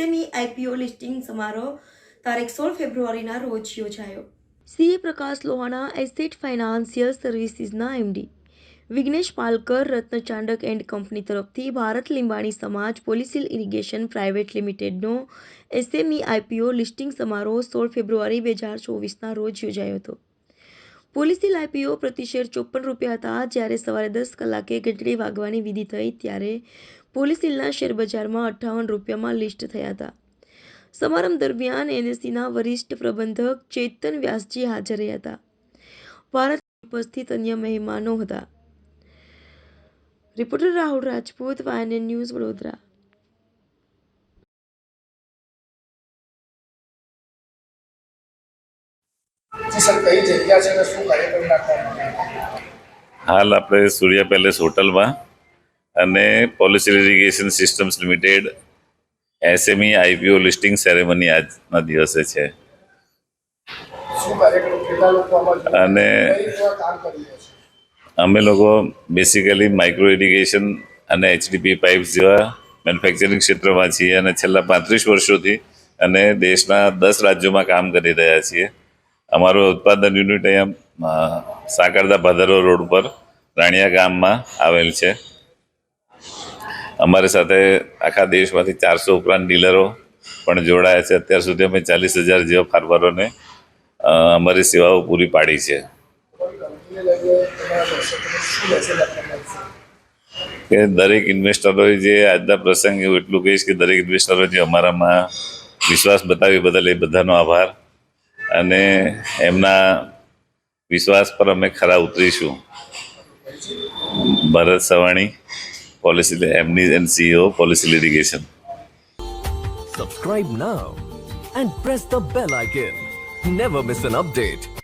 SME IPO listing સમારોહ તારીખ સોળ ફેબ્રુઆરીના રોજ યોજાયો. CA Prakash Lohana asset financial સર્વિસીસના MD. Vighnesh Palkar, Ratna Chandak and company તરફથી ભારત લીંબાણી સમાજ પોલિસીલ ઇરિગેશન પ્રાઇવેટ લિમિટેડનો એસએમઈ આઈપીઓ લિસ્ટિંગ સમારોહ સોળ ફેબ્રુઆરી બે હજાર ચોવીસના રોજ યોજાયો હતો. પોલિસીલ લાઈપીઓ પ્રતિ શેર ચોપન રૂપિયા હતા. જ્યારે સવારે દસ કલાકે ઘંટડી વાગવાની વિધિ થઈ, ત્યારે પોલિસીલના શેર બજારમાં અઠ્ઠાવન રૂપિયામાં લિસ્ટ થયા હતા. સમારંભ દરમિયાન એનએસસીના વરિષ્ઠ પ્રબંધક ચેતન વ્યાસજી હાજર રહ્યા હતા. ભારત ઉપસ્થિત અન્ય મહેમાનો હતા. Reporter Rahul Rajput, YNN news Vadodara. હાલ આપણે સૂર્ય પેલેસ હોટલમાં અને policy irrigation systems limited SME IPO listing ceremony આજના દિવસે છે? અને અમે લોકો બેસિકલી માઇક્રો ઇરિગેશન અને એચડીપી પાઇપ્સ જેવા મેન્યુફેક્ચરિંગ ક્ષેત્રમાં છીએ અને છેલ્લા પાંત્રીસ વર્ષોથી અને દેશના દસ રાજ્યોમાં કામ કરી રહ્યા છીએ. અમારું ઉત્પાદન યુનિટ અહીંયા સાકરદા ભાદરો રોડ પર, રાણિયા ગામમાં આવેલ છે. અમારી સાથે આખા દેશમાંથી ચારસો ઉપરાંત ડીલરો પણ જોડાયા છે. અત્યાર સુધી અમે ચાલીસ હજાર જેવા ફાર્મરોને અમારી સેવાઓ પૂરી પાડી છે. કે દરેક ઇન્વેસ્ટરોએ જે આજના પ્રસંગે એટલું કહીશ કે દરેક ઇન્વેસ્ટરો જે અમારામાં વિશ્વાસ બતાવી બદલ એ બધાનો આભાર. અને એમના વિશ્વાસ પર અમે ખરા ઉતરીશું ભરત સવાણી પોલિસી એમની and CEO policy litigation Subscribe now and press the bell icon. Never miss an update.